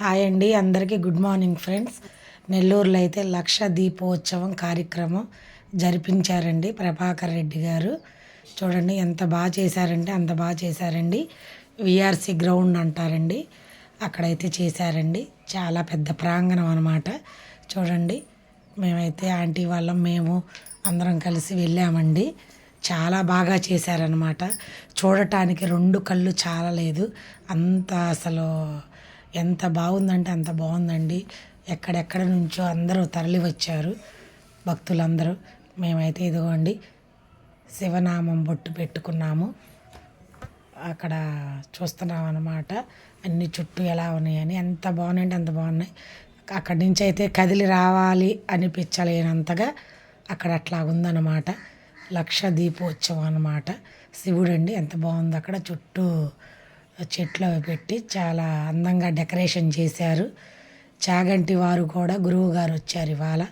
Hi అండి అందరికీ good morning friends. నెల్లూరులో అయితే లక్ష దీపోత్సవం కార్యక్రమం జరిపించారండి ప్రభాకర్ రెడ్డి గారు. చూడండి ఎంత బాగా చేశారంటే అంత బాగా చేశారండి. విఆర్సి గ్రౌండ్ అంటారండి. అక్కడైతే చేశారండి. చాలా పెద్ద ప్రాంగణం అనమాట చూడండి మేమైతే ఆంటీ వాళ్ళం మేము అందరం కలిసి వెళ్ళామండి. చాలా బాగా చేశారనమాట చూడటానికి రెండు కళ్ళు చాలా లేదు. అంత అసలు ఎంత బాగుందంటే అంత బాగుందండి. ఎక్కడెక్కడ నుంచో అందరూ తరలి వచ్చారు భక్తులందరూ మేమైతే ఇదిగోండి శివనామం బొట్టు పెట్టుకున్నాము. అక్కడ చూస్తున్నాం అనమాట అన్ని చుట్టూ ఎలా ఉన్నాయని ఎంత బాగున్నాయంటే అంత బాగున్నాయి. అక్కడి నుంచి అయితే కదిలి రావాలి అనిపించలేనంతగా అక్కడ అట్లా ఉందన్నమాట. లక్ష దీపోత్సవం అనమాట శివుడు అండి ఎంత బాగుంది అక్కడ చుట్టూ. చెట్లు అవి పెట్టి చాలా అందంగా డెకరేషన్ చేశారు. చాగంటి వారు కూడా గురువు గారు వచ్చారు ఇవాళ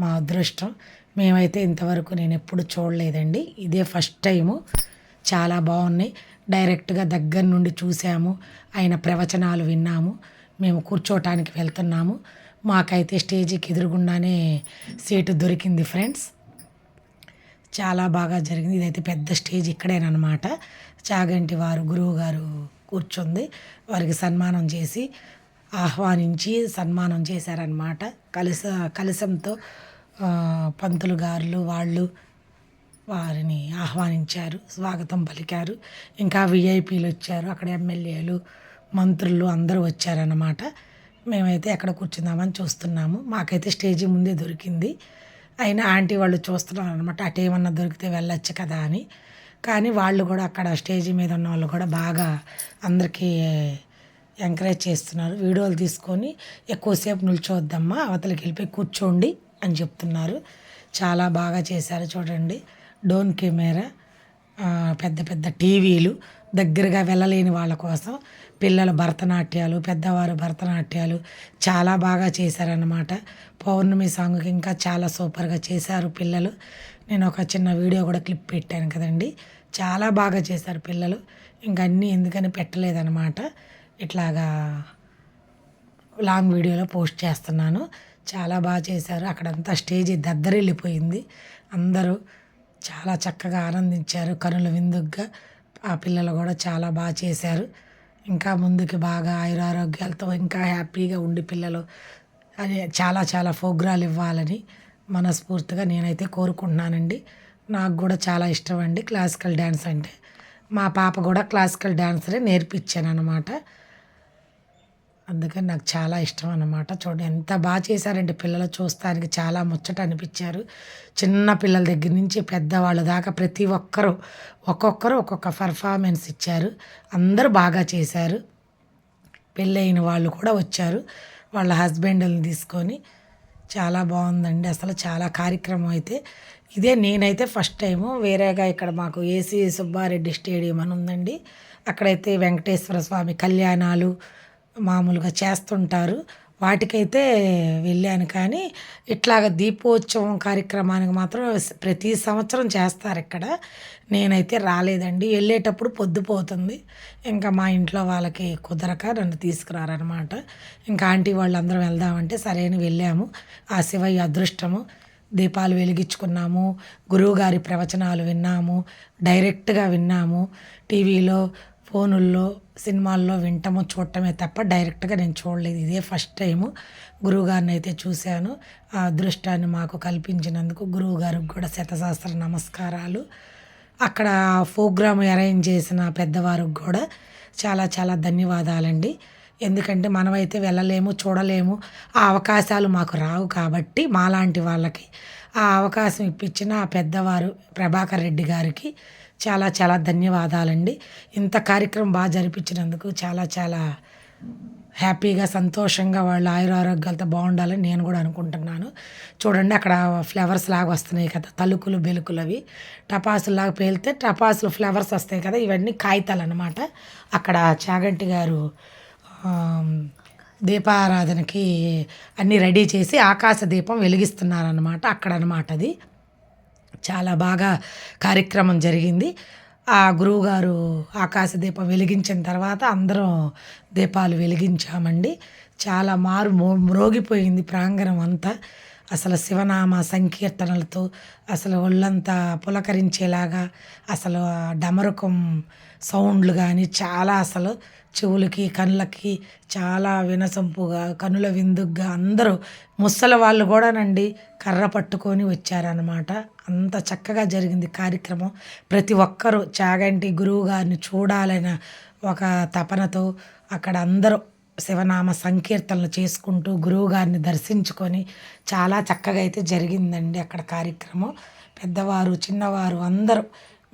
మా అదృష్టం. మేమైతే ఇంతవరకు నేను ఎప్పుడు చూడలేదండి. ఇదే ఫస్ట్ టైము. చాలా బాగున్నాయి. డైరెక్ట్గా దగ్గర నుండి చూసాము. ఆయన ప్రవచనాలు విన్నాము. మేము కూర్చోటానికి వెళ్తున్నాము. మాకైతే స్టేజీకి ఎదురుగుండానే సీటు దొరికింది ఫ్రెండ్స్. చాలా బాగా జరిగింది. ఇదైతే పెద్ద స్టేజ్ ఇక్కడేనమాట చాగంటి వారు గురువు గారు కూర్చుంది. వారికి సన్మానం చేసి ఆహ్వానించి సన్మానం చేశారనమాట కలస కలశంతో పంతులు గారులు వాళ్ళు వారిని ఆహ్వానించారు స్వాగతం పలికారు. ఇంకా విఐపీలు వచ్చారు అక్కడ ఎమ్మెల్యేలు మంత్రులు అందరూ వచ్చారన్నమాట. మేమైతే ఎక్కడ కూర్చుందామని చూస్తున్నాము. మాకైతే స్టేజీ ముందే దొరికింది. అయినా ఆంటీ వాళ్ళు చూస్తున్నారు అనమాట అటు ఏమన్నా దొరికితే వెళ్ళొచ్చు కదా అని. కానీ వాళ్ళు కూడా అక్కడ స్టేజ్ మీద ఉన్న వాళ్ళు కూడా బాగా అందరికీ ఎంకరేజ్ చేస్తున్నారు. వీడియోలు తీసుకొని ఎక్కువసేపు నిల్చోవద్దమ్మా అవతలకి వెళ్ళిపోయి కూర్చోండి అని చెప్తున్నారు. చాలా బాగా చేశారు చూడండి. Drone camera. పెద్ద పెద్ద టీవీలు దగ్గరగా వెళ్ళలేని వాళ్ళ కోసం పిల్లలు భరతనాట్యాలు పెద్దవారు భరతనాట్యాలు చాలా బాగా చేశారన్నమాట. పౌర్ణమి సాంగ్కి ఇంకా చాలా సూపర్గా చేశారు పిల్లలు. నేను ఒక చిన్న వీడియో కూడా క్లిప్ పెట్టాను కదండి. చాలా బాగా చేశారు పిల్లలు. ఇంకా అన్నీ ఎందుకని పెట్టలేదన్నమాట. ఇట్లాగా లాంగ్ వీడియోలో పోస్ట్ చేస్తున్నాను. చాలా బాగా చేశారు. అక్కడంతా స్టేజీ దద్దరిల్లిపోయింది. అందరూ చాలా చక్కగా ఆనందించారు. కనుల విందుగ్గా ఆ పిల్లలు కూడా చాలా బాగా చేశారు. ఇంకా ముందుకు బాగా ఆయురారోగ్యాలతో ఇంకా హ్యాపీగా ఉండి పిల్లలు అది చాలా చాలా ప్రోగ్రాలు ఇవ్వాలని మనస్ఫూర్తిగా నేనైతే కోరుకుంటున్నానండి. నాకు కూడా చాలా ఇష్టం అండి క్లాసికల్ డ్యాన్స్ అంటే. మా పాప కూడా క్లాసికల్ డ్యాన్సరే నేర్పించాను అనమాట అందుకని నాకు చాలా ఇష్టం అన్నమాట చూడండి ఎంత బాగా చేశారంటే పిల్లలు చూస్తానికి. చాలా ముచ్చట అనిపించారు. చిన్న పిల్లల దగ్గర నుంచి పెద్దవాళ్ళ దాకా ప్రతి ఒక్కరూ ఒక్కొక్కరు ఒక్కొక్క పర్ఫార్మెన్స్ ఇచ్చారు. అందరూ బాగా చేశారు. పెళ్ళైన వాళ్ళు కూడా వచ్చారు. వాళ్ళ హస్బెండ్ని తీసుకొని చాలా బాగుందండి. అసలు చాలా కార్యక్రమం అయితే. ఇదే నేనైతే ఫస్ట్ టైము వేరేగా ఇక్కడ మాకు ఏసీ సుబ్బారెడ్డి స్టేడియం అని ఉందండి. అక్కడైతే వెంకటేశ్వర స్వామి కళ్యాణాలు మామూలుగా చేస్తుంటారు. వాటికైతే వెళ్ళాను కానీ ఇట్లాగ దీపోత్సవం కార్యక్రమానికి మాత్రం ప్రతి సంవత్సరం చేస్తారు ఇక్కడ. నేనైతే రాలేదండి. వెళ్ళేటప్పుడు పొద్దుపోతుంది ఇంకా మా ఇంట్లో వాళ్ళకి కుదరక నన్ను తీసుకురారనమాట ఇంకా ఆంటీ వాళ్ళందరం వెళ్దామంటే సరైన వెళ్ళాము. ఆ శివయ్య అదృష్టము. దీపాలు వెలిగించుకున్నాము. గురువుగారి ప్రవచనాలు విన్నాము. డైరెక్ట్గా విన్నాము. టీవీలో ఫోనుల్లో సినిమాల్లో వింటము చూడటమే తప్ప డైరెక్ట్గా నేను చూడలేదు. ఇదే ఫస్ట్ టైము. గురువుగారిని అయితే చూశాను. ఆ అదృష్టాన్ని మాకు కల్పించినందుకు గురువుగారికి కూడా శతశాస్త్ర నమస్కారాలు. అక్కడ ప్రోగ్రామ్ అరేంజ్ చేసిన పెద్దవారికి కూడా చాలా చాలా ధన్యవాదాలండి. ఎందుకంటే మనమైతే వెళ్ళలేము చూడలేము. ఆ అవకాశాలు మాకు రావు కాబట్టి మాలాంటి వాళ్ళకి ఆ అవకాశం ఇప్పించిన ఆ పెద్దవారు ప్రభాకర్ రెడ్డి గారికి చాలా చాలా ధన్యవాదాలండి. ఇంత కార్యక్రమం బాగా జరిపించినందుకు చాలా చాలా హ్యాపీగా సంతోషంగా వాళ్ళు ఆయురారోగ్యాలతో బాగుండాలని నేను కూడా అనుకుంటున్నాను. చూడండి అక్కడ ఫ్లవర్స్ లాగా వస్తున్నాయి కదా తలుకులు బెలుకులు అవి. టపాసులాగా పేలితే టపాసులు ఫ్లవర్స్ వస్తాయి కదా ఇవన్నీ కాగితాలు అనమాట అక్కడ చాగంటి గారు దీపారాధనకి అన్నీ రెడీ చేసి ఆకాశ దీపం వెలిగిస్తున్నారనమాట అక్కడ అనమాట అది. చాలా బాగా కార్యక్రమం జరిగింది. ఆ గురువుగారు ఆకాశ దీపం వెలిగించిన తర్వాత అందరం దీపాలు వెలిగించామండి. చాలా మారు మో మ్రోగిపోయింది ప్రాంగణం అంతా. అసలు శివనామ సంకీర్తనలతో అసలు ఒళ్ళంతా పులకరించేలాగా అసలు డమరుకం సౌండ్లు కానీ చాలా అసలు చెవులకి కళ్ళకి చాలా వినసొంపుగా కనుల విందుగా అందరూ ముసలి వాళ్ళు కూడానండి కర్ర పట్టుకొని వచ్చారనమాట అంత చక్కగా జరిగింది కార్యక్రమం. ప్రతి ఒక్కరూ చాగంటి గురువు గారిని చూడాలన్న ఒక తపనతో అక్కడ అందరూ శివనామ సంకీర్తనలు చేసుకుంటూ గురువు గారిని దర్శించుకొని చాలా చక్కగా అయితే జరిగిందండి అక్కడ కార్యక్రమం. పెద్దవారు చిన్నవారు అందరూ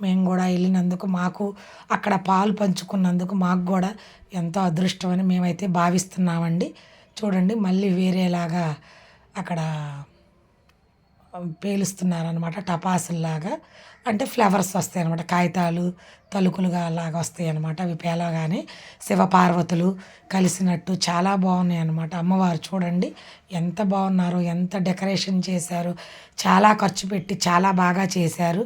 మేము కూడా వెళ్ళినందుకు మాకు అక్కడ పాలు పంచుకున్నందుకు మాకు కూడా ఎంతో అదృష్టం అని మేమైతే భావిస్తున్నామండి. చూడండి మళ్ళీ వేరేలాగా అక్కడ పేలుస్తున్నారనమాట టపాసుల్లాగా. అంటే ఫ్లవర్స్ వస్తాయి అనమాట కాగితాలు తలుకులుగా లాగా వస్తాయి అనమాట అవి పేలగానే శివపార్వతులు కలిసినట్టు చాలా బాగున్నాయి అనమాట అమ్మవారు చూడండి ఎంత బాగున్నారో ఎంత డెకరేషన్ చేశారు చాలా ఖర్చు పెట్టి చాలా బాగా చేశారు.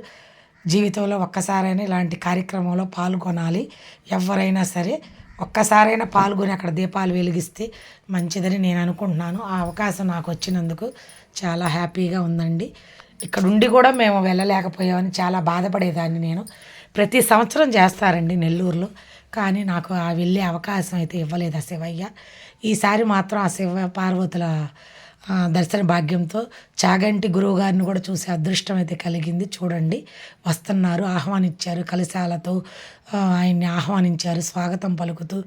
జీవితంలో ఒక్కసారైనా ఇలాంటి కార్యక్రమంలో పాల్గొనాలి. ఎవరైనా సరే ఒక్కసారైనా పాల్గొని అక్కడ దీపాలు వెలిగిస్తే మంచిదని నేను అనుకుంటున్నాను. ఆ అవకాశం నాకు వచ్చినందుకు చాలా హ్యాపీగా ఉందండి. ఇక్కడ ఉండి కూడా మేము వెళ్ళలేకపోయామని చాలా బాధపడేదాన్ని నేను. ప్రతి సంవత్సరం చేస్తారండి నెల్లూరులో కానీ నాకు ఆ వెళ్ళే అవకాశం అయితే ఇవ్వలేదు ఆ శివయ్య. ఈసారి మాత్రం ఆ శివ పార్వతుల దర్శన భాగ్యంతో చాగంటి గురువు గారిని కూడా చూసే అదృష్టం అయితే కలిగింది. చూడండి. వస్తున్నారు ఆహ్వానించారు కలశాలతో ఆయన్ని ఆహ్వానించారు స్వాగతం పలుకుతూ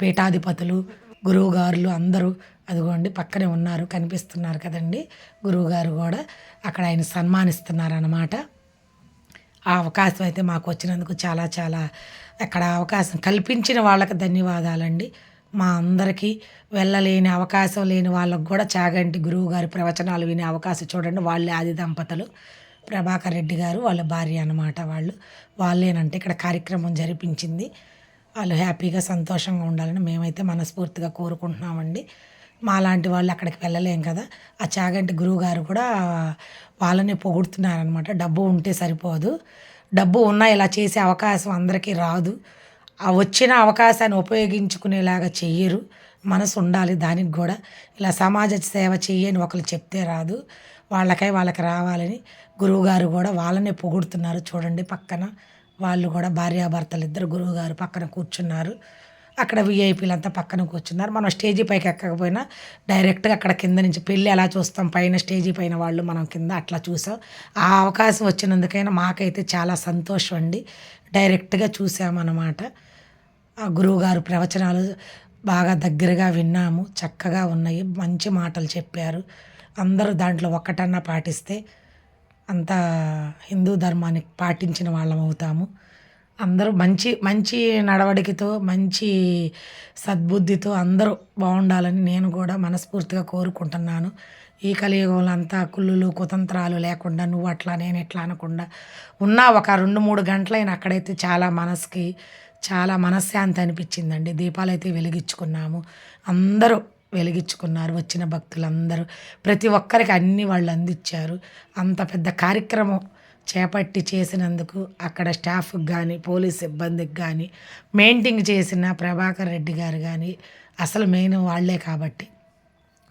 పీఠాధిపతులు గురువుగారులు అందరూ అదిగోండి పక్కనే ఉన్నారు కనిపిస్తున్నారు కదండి. గురువుగారు కూడా అక్కడ ఆయన సన్మానిస్తున్నారు అన్నమాట ఆ అవకాశం అయితే మాకు వచ్చినందుకు చాలా చాలా అక్కడ అవకాశం కల్పించిన వాళ్ళకి ధన్యవాదాలండి. మా అందరికీ వెళ్ళలేని అవకాశం లేని వాళ్ళకు కూడా చాగంటి గురువు గారి ప్రవచనాలు వినే అవకాశం చూడండి. వాళ్ళే ఆది దంపతులు. ప్రభాకర్ రెడ్డి గారు వాళ్ళ భార్య అనమాట వాళ్ళు. వాళ్ళేనంటే ఇక్కడ కార్యక్రమం జరిపించింది. వాళ్ళు హ్యాపీగా సంతోషంగా ఉండాలని మేమైతే మనస్ఫూర్తిగా కోరుకుంటున్నామండి. మా లాంటి వాళ్ళు అక్కడికి వెళ్ళలేం కదా. ఆ చాగంటి గురువు గారు కూడా వాళ్ళని పొగుడుతున్నారనమాట డబ్బు ఉంటే సరిపోదు. డబ్బు ఉన్నా ఇలా చేసే అవకాశం అందరికీ రాదు. వచ్చిన అవకాశాన్ని ఉపయోగించుకునేలాగా చెయ్యరు. మనసు ఉండాలి దానికి కూడా. ఇలా సమాజ సేవ చెయ్యని ఒకరు చెప్తే రాదు. వాళ్ళకై వాళ్ళకి రావాలని గురువుగారు కూడా వాళ్ళనే పొగుడుతున్నారు. చూడండి పక్కన వాళ్ళు కూడా భార్యాభర్తలు ఇద్దరు గురువుగారు పక్కన కూర్చున్నారు. అక్కడ విఐపీలు అంతా పక్కన కూర్చున్నారు. మనం స్టేజీ పైకి ఎక్కకపోయినా డైరెక్ట్గా అక్కడ కింద నుంచి పెళ్ళి ఎలా చూస్తాం? పైన స్టేజీ పైన వాళ్ళు మనం కింద అట్లా చూసాం. ఆ అవకాశం వచ్చినందుకైనా మాకైతే చాలా సంతోషం అండి. డైరెక్ట్గా చూసామన్నమాట. ఆ గురువుగారు ప్రవచనాలు బాగా దగ్గరగా విన్నాము చక్కగా ఉన్నాయి మంచి మాటలు చెప్పారు. అందరూ దాంట్లో ఒక్కటన్నా పాటిస్తే అంతా హిందూ ధర్మాన్ని పాటించిన వాళ్ళం అవుతాము. అందరూ మంచి మంచి నడవడికతో మంచి సద్బుద్ధితో అందరూ బాగుండాలని నేను కూడా మనస్ఫూర్తిగా కోరుకుంటున్నాను. ఈ కలియుగంలో అంతా కుళ్ళులు కుతంత్రాలు లేకుండా నువ్వు అట్లా నేను ఎట్లా అనకుండా ఉన్న ఒక రెండు మూడు గంటలైన అక్కడైతే చాలా మనసుకి చాలా మనశ్శాంతి అనిపించిందండి. దీపాలు అయితే వెలిగించుకున్నాము. అందరూ వెలిగించుకున్నారు. వచ్చిన భక్తులందరూ. ప్రతి ఒక్కరికి అన్ని వాళ్ళు అందించారు. అంత పెద్ద కార్యక్రమం చేపట్టి చేసినందుకు అక్కడ స్టాఫ్కి కానీ పోలీస్ సిబ్బందికి కానీ మెయింటింగ్ చేసిన ప్రభాకర్ రెడ్డి గారు కానీ అసలు మెయిన్ వాళ్ళే కాబట్టి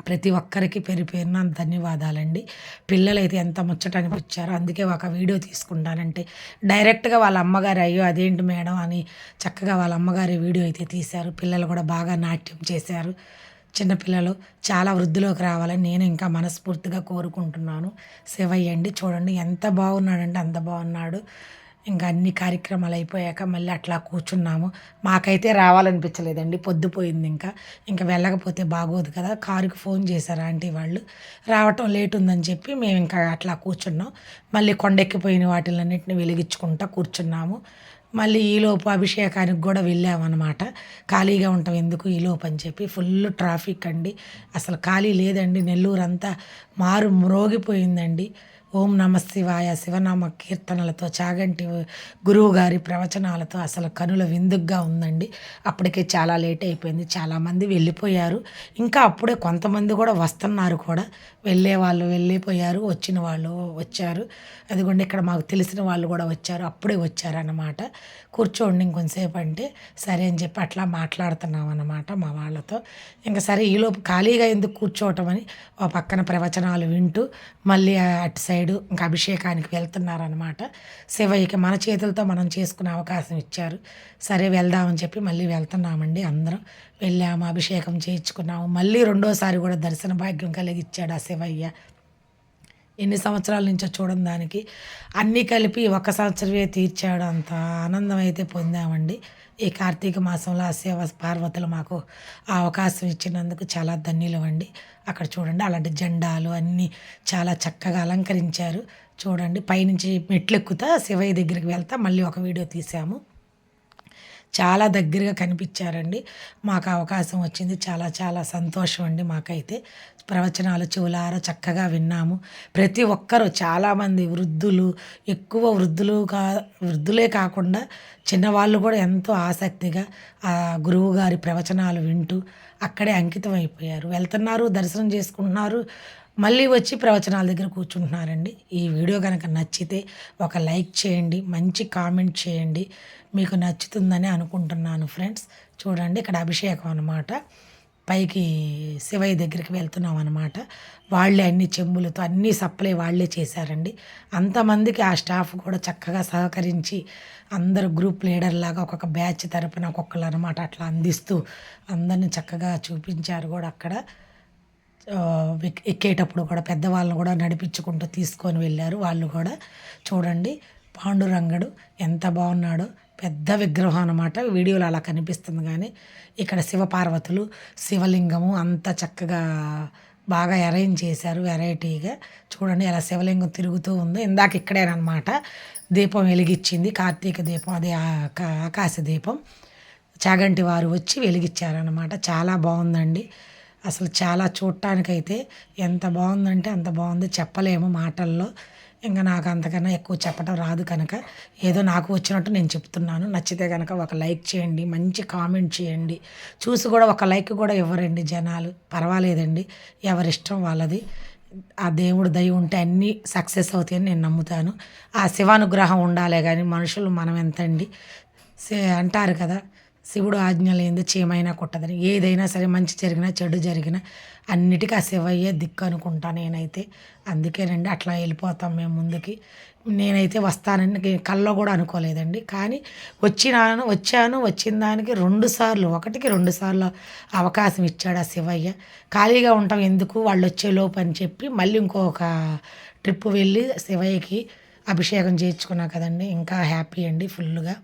ప్రతి ఒక్కరికి పేరు పేరున ధన్యవాదాలండి. పిల్లలైతే ఎంత ముచ్చట అనిపించారో అందుకే ఒక వీడియో తీసుకుంటానంటే డైరెక్ట్గా వాళ్ళ అమ్మగారు అయ్యో అదేంటి మేడం? అని చక్కగా వాళ్ళ అమ్మగారి వీడియో అయితే తీశారు. పిల్లలు కూడా బాగా నాట్యం చేశారు. చిన్నపిల్లలు చాలా వృద్ధిలోకి రావాలని నేను ఇంకా మనస్ఫూర్తిగా కోరుకుంటున్నాను. శివయ్యండి చూడండి ఎంత బాగున్నాడంటే అంత బాగున్నాడు. ఇంకా అన్ని కార్యక్రమాలు అయిపోయాక మళ్ళీ అట్లా కూర్చున్నాము. మాకైతే రావాలనిపించలేదండి. పొద్దుపోయింది ఇంకా. ఇంకా వెళ్ళకపోతే బాగోదు కదా. కారుకి ఫోన్ చేశారు ఆంటీ వాళ్ళు. రావటం లేట్ ఉందని చెప్పి మేము ఇంకా అట్లా కూర్చున్నాం. మళ్ళీ కొండెక్కిపోయిన వాటిలన్నింటిని వెలిగించుకుంటా కూర్చున్నాము. మళ్ళీ ఈలోపు అభిషేకానికి కూడా వెళ్ళామన్నమాట. ఖాళీగా ఉంటాం ఎందుకు ఈలోపు అని చెప్పి ఫుల్ ట్రాఫిక్ అండి. అసలు ఖాళీ లేదండి. నెల్లూరు అంతా మారు మ్రోగిపోయిందండి. ఓం నమ శివాయ శివనామ కీర్తనలతో చాగంటి గురువు గారి ప్రవచనాలతో అసలు కనుల విందుగ్గా ఉందండి. అప్పటికే చాలా లేట్ అయిపోయింది. చాలామంది వెళ్ళిపోయారు. ఇంకా అప్పుడే కొంతమంది కూడా వస్తున్నారు కూడా. వెళ్ళే వాళ్ళు వెళ్ళిపోయారు. వచ్చిన వాళ్ళు వచ్చారు. అదిగోండి ఇక్కడ మాకు తెలిసిన వాళ్ళు కూడా వచ్చారు. అప్పుడే వచ్చారన్నమాట. కూర్చోండి ఇంకొంతసేపు అంటే సరే అని చెప్పి అట్లా మాట్లాడుతున్నాం అన్నమాట మా వాళ్ళతో. ఇంకా సరే ఈలోపు ఖాళీగా ఎందుకు కూర్చోవటం అని ఓ పక్కన ప్రవచనాలు వింటూ మళ్ళీ అటు సైడ్ ఇంకా అభిషేకానికి వెళ్తున్నారనమాట శివయ్యకి మన చేతులతో మనం చేసుకునే అవకాశం ఇచ్చారు. సరే వెళ్దామని చెప్పి మళ్ళీ వెళ్తున్నామండి అందరం. వెళ్ళాము అభిషేకం చేయించుకున్నాము. మళ్ళీ రెండోసారి కూడా దర్శన భాగ్యం కలిగిచ్చాడు ఆ శివయ్య. ఎన్ని సంవత్సరాల నుంచో చూడడం దానికి. అన్నీ కలిపి ఒక సంవత్సరమే తీర్చాడు. అంత ఆనందం అయితే పొందామండి. ఈ కార్తీక మాసంలో ఆ శివ పార్వతులు మాకు ఆ అవకాశం ఇచ్చినందుకు చాలా ధన్యులమండి అక్కడ చూడండి అలాంటి జెండాలు అన్నీ చాలా చక్కగా అలంకరించారు. చూడండి పైనుంచి మెట్లు ఎక్కుతా శివయ్య దగ్గరికి వెళ్తా మళ్ళీ ఒక వీడియో తీసాము. చాలా దగ్గరగా కనిపించారండి. మాకు అవకాశం వచ్చింది. చాలా చాలా సంతోషం అండి మాకైతే. ప్రవచనాలు చెవులార చక్కగా విన్నాము. ప్రతి ఒక్కరు చాలామంది వృద్ధులు ఎక్కువ వృద్ధులు కా వృద్ధులే కాకుండా చిన్నవాళ్ళు కూడా ఎంతో ఆసక్తిగా ఆ గురువు గారి ప్రవచనాలు వింటూ అక్కడే అంకితం అయిపోయారు వెళ్తున్నారు దర్శనం చేసుకుంటున్నారు. మళ్ళీ వచ్చి ప్రవచనాల దగ్గర కూర్చుంటున్నారండి. ఈ వీడియో కనుక నచ్చితే ఒక లైక్ చేయండి మంచి కామెంట్ చేయండి. మీకు నచ్చుతుందని అనుకుంటున్నాను ఫ్రెండ్స్. చూడండి ఇక్కడ అభిషేకం అనమాట పైకి శివయ్య దగ్గరికి వెళ్తున్నాం అనమాట వాళ్ళే అన్ని చెంబులతో అన్ని సప్లై వాళ్ళే చేశారండి. అంతమందికి ఆ స్టాఫ్ కూడా చక్కగా సహకరించి అందరు గ్రూప్ లీడర్ లాగా ఒక్కొక్క బ్యాచ్ తరపున ఒక్కొక్కరు అనమాట అట్లా అందిస్తూ అందరిని చక్కగా చూపించారు కూడా అక్కడ. ఎక్కేటప్పుడు కూడా పెద్దవాళ్ళని కూడా నడిపించుకుంటూ తీసుకొని వెళ్ళారు. వాళ్ళు కూడా చూడండి పాండురంగడు ఎంత బాగున్నాడో పెద్ద విగ్రహం అనమాట వీడియోలో అలా కనిపిస్తుంది కానీ ఇక్కడ శివపార్వతులు శివలింగము అంత చక్కగా బాగా అరేంజ్ చేశారు వెరైటీగా. చూడండి అలా శివలింగం తిరుగుతూ ఉంది. ఇందాక ఇక్కడేనమాట దీపం వెలిగించింది కార్తీక దీపం అదే ఆకాశ దీపం. చాగంటి వారు వచ్చి వెలిగించారనమాట చాలా బాగుందండి. అసలు చాలా చూడటానికైతే ఎంత బాగుందంటే అంత బాగుంది. చెప్పలేము మాటల్లో. ఇంకా నాకు అంతకన్నా ఎక్కువ చెప్పడం రాదు కనుక. ఏదో నాకు వచ్చినట్టు నేను చెప్తున్నాను. నచ్చితే కనుక ఒక లైక్ చేయండి. మంచి కామెంట్ చేయండి. చూసి కూడా ఒక లైక్ కూడా ఇవ్వరండి జనాలు. పర్వాలేదండి. ఎవరిష్టం వాళ్ళది. ఆ దేవుడు దయ ఉంటే అన్నీ సక్సెస్ అవుతాయని నేను నమ్ముతాను. ఆ శివానుగ్రహం ఉండాలే కానీ మనుషులు మనం ఎంతండి? అంటారు కదా శివుడు ఆజ్ఞ లేనిది చీమైనా కొట్టదని. ఏదైనా సరే మంచి జరిగినా చెడు జరిగినా అన్నిటికీ ఆ శివయ్యే దిక్కు అనుకుంటా నేనైతే. అందుకేనండి అట్లా వెళ్ళిపోతాం మేము ముందుకి. నేనైతే వస్తానని కల్లో కూడా అనుకోలేదండి. కానీ వచ్చినాను వచ్చాను వచ్చిన దానికి రెండు సార్లు ఒకటికి రెండు సార్లు అవకాశం ఇచ్చాడు ఆ శివయ్య. ఖాళీగా ఉంటాం ఎందుకు? వాళ్ళు వచ్చే లోపు అని చెప్పి మళ్ళీ ఇంకొక ట్రిప్ వెళ్ళి శివయ్యకి అభిషేకం చేయించుకున్నా కదండి. ఇంకా హ్యాపీ అండి ఫుల్గా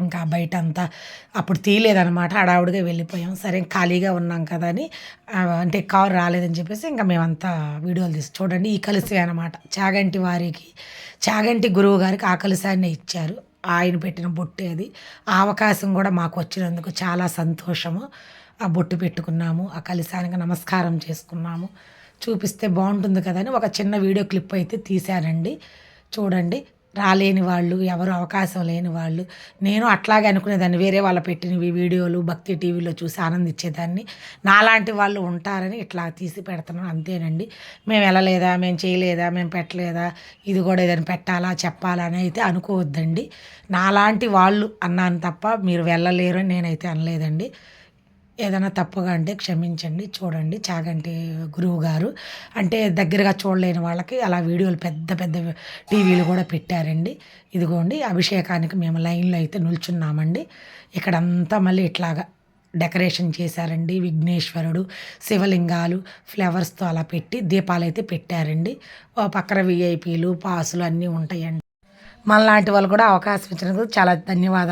ఇంకా బయట అంతా అప్పుడు తీయలేదనమాట హడావుడిగా వెళ్ళిపోయాం. సరే ఖాళీగా ఉన్నాం కదా అని అంటే కారు రాలేదని చెప్పేసి ఇంకా మేమంతా వీడియోలు తీసి చూడండి. ఈ కలిసి అనమాట చాగంటి వారికి చాగంటి గురువు గారికి ఆ కలిసాన్ని ఇచ్చారు. ఆయన పెట్టిన బొట్టు అది. ఆ అవకాశం కూడా మాకు వచ్చినందుకు చాలా సంతోషము. ఆ బొట్టు పెట్టుకున్నాము. ఆ కలిసానికి నమస్కారం చేసుకున్నాము. చూపిస్తే బాగుంటుంది కదా అని ఒక చిన్న వీడియో క్లిప్ అయితే తీశానండి. చూడండి. రాలేని వాళ్ళు ఎవరు అవకాశం లేని వాళ్ళు. నేను అట్లాగే అనుకునేదాన్ని. వేరే వాళ్ళ పెట్టినవి వీడియోలు భక్తి టీవీలో చూసి ఆనందించేదాన్ని. నాలాంటి వాళ్ళు ఉంటారని ఇట్లా తీసి పెడుతున్నాను అంతేనండి. మేము వెళ్ళలేదా? మేము చేయలేదా? మేము పెట్టలేదా? ఇది కూడా ఏదైనా పెట్టాలా? చెప్పాలా? అని అయితే అనుకోవద్దండి. నాలాంటి వాళ్ళు అన్నాను తప్ప మీరు వెళ్ళలేరు అని నేనైతే అనలేదండి. ఏదైనా తప్పుగా అంటే క్షమించండి చూడండి చాగంటి గురువు గారు అంటే దగ్గరగా చూడలేని వాళ్ళకి అలా వీడియోలు పెద్ద పెద్ద టీవీలు కూడా పెట్టారండి. ఇదిగోండి అభిషేకానికి మేము లైన్లో అయితే నిల్చున్నామండి. ఇక్కడంతా మళ్ళీ ఇట్లాగా డెకరేషన్ చేశారండి. విఘ్నేశ్వరుడు శివలింగాలు ఫ్లవర్స్తో అలా పెట్టి దీపాలు అయితే పెట్టారండి. పక్కన విఐపీలు పాసులు అన్నీ ఉంటాయండి. మనలాంటి వాళ్ళు కూడా అవకాశం ఇచ్చినందుకు చాలా ధన్యవాదాలు.